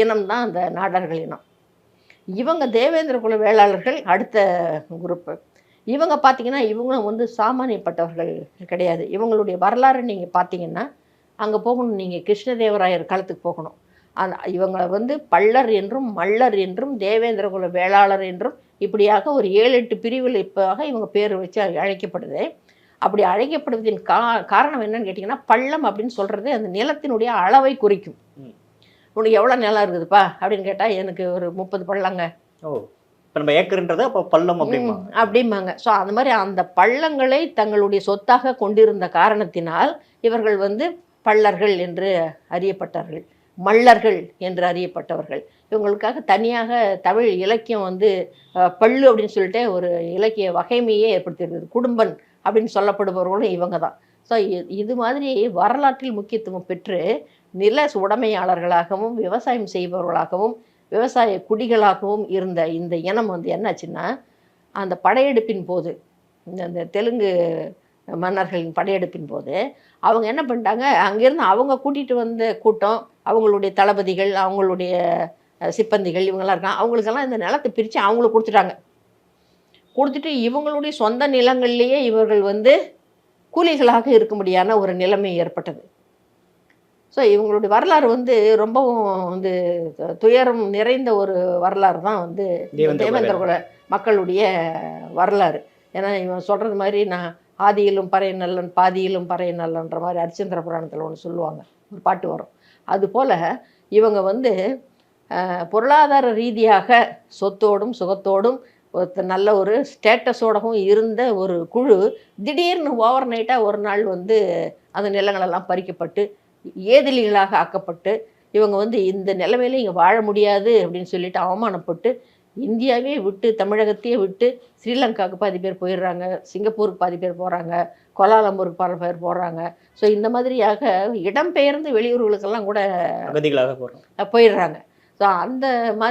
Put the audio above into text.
இனம் தான் அந்த நாடார்கள் இனம். இவங்க தேவேந்திர குல வேளாளர்கள் அடுத்த குரூப்பு இவங்க பார்த்தீங்கன்னா இவங்களும் வந்து சாமானியப்பட்டவர்கள் கிடையாது. இவங்களுடைய வரலாறு நீங்கள் பார்த்தீங்கன்னா அங்கே போகணும். நீங்கள் கிருஷ்ணதேவராயர் காலத்துக்கு போகணும். அந்த இவங்களை வந்து பள்ளர் என்றும் மல்லர் என்றும் தேவேந்திர குல வேளாளர் என்றும் இப்படியாக ஒரு ஏழு எட்டு பிரிவில் இப்போக இவங்க பேர் வச்சு அழைக்கப்படுது. அப்படி அழைக்கப்படுவதின் கா காரணம் என்னன்னு கேட்டிங்கன்னா பள்ளம் அப்படின்னு சொல்கிறது அந்த நிலத்தினுடைய அளவை குறிக்கும். உனக்கு எவ்வளோ நிலம் இருக்குதுப்பா? அப்படின்னு கேட்டால் எனக்கு ஒரு முப்பது பள்ளங்க. ஓ இப்போ நம்ம ஏக்கர்ன்றது அப்போ பள்ளம் அப்படிமா அப்படிம்பாங்க. ஸோ அந்த மாதிரி அந்த பள்ளங்களை தங்களுடைய சொத்தாக கொண்டிருந்த காரணத்தினால் இவர்கள் வந்து பள்ளர்கள் என்று அறியப்பட்டார்கள். மல்லர்கள் என்று அறியப்பட்டவர்கள். இவங்களுக்காக தனியாக தமிழ் இலக்கியம் வந்து பள்ளு அப்படின்னு சொல்லிட்டு ஒரு இலக்கிய வகைமையே ஏற்படுத்தியிருக்குது குடும்பன் அப்படின்னு சொல்லப்படுபவர்களும் இவங்க தான் ஸோ இது மாதிரி வரலாற்றில் முக்கியத்துவம் பெற்று நில உடைமையாளர்களாகவும் விவசாயம் செய்பவர்களாகவும் விவசாய குடிகளாகவும் இருந்த இந்த இனம் வந்து என்னாச்சுன்னா அந்த படையெடுப்பின் போது இந்த தெலுங்கு மன்னர்களின் படையெடுப்பின் போது அவங்க என்ன பண்ணிட்டாங்க? அங்கேருந்து அவங்க கூட்டிகிட்டு வந்த கூட்டம் அவங்களுடைய தளபதிகள் அவங்களுடைய சிப்பந்திகள் இவங்கெல்லாம் இருக்காங்க. அவங்களுக்கெல்லாம் இந்த நிலத்தை பிரித்து அவங்களுக்கு கொடுத்துட்டாங்க. கொடுத்துட்டு இவங்களுடைய சொந்த நிலங்கள்லேயே இவர்கள் வந்து கூலிகளாக இருக்கும்படியான ஒரு நிலைமை ஏற்பட்டது. ஸோ இவங்களுடைய வரலாறு வந்து ரொம்பவும் வந்து துயரம் நிறைந்த ஒரு வரலாறு தான் வந்து தேவேந்திர குல. தேவேந்திர குல மக்களுடைய வரலாறு. ஏன்னா இவன் சொல்கிறது மாதிரி நான் ஆதியிலும் பறை நல்லன் பாதியிலும் பறை நல்லன்ற மாதிரி அரிச்சந்திர புராணத்தில் ஒன்று சொல்லுவாங்க. ஒரு பாட்டு வரும். அதுபோல் இவங்க வந்து பொருளாதார ரீதியாக சொத்தோடும் சுகத்தோடும் ஒருத்த நல்ல ஒரு ஸ்டேட்டஸோடவும் இருந்த ஒரு குழு திடீர்னு ஓவர் நைட்டாக ஒரு நாள் வந்து அந்த நிலங்களெல்லாம் பறிக்கப்பட்டு ஏதிலிகளாக ஆக்கப்பட்டு இவங்க வந்து இந்த நிலைமையில இங்கே வாழ முடியாது அப்படின்னு சொல்லிட்டு அவமானப்பட்டு இந்தியாவே விட்டு தமிழகத்தையே விட்டு ஸ்ரீலங்காவுக்கு பாதி பேர் போயிடுறாங்க சிங்கப்பூருக்கு பாதி பேர் போகிறாங்க கோலாலம்பூருக்கு பல பேர் போகிறாங்க ஸோ இந்த மாதிரியாக இடம்பெயர்ந்து வெளியூர்களுக்கெல்லாம் கூட போயிடுறாங்க. ஸோ அந்த மாதிரி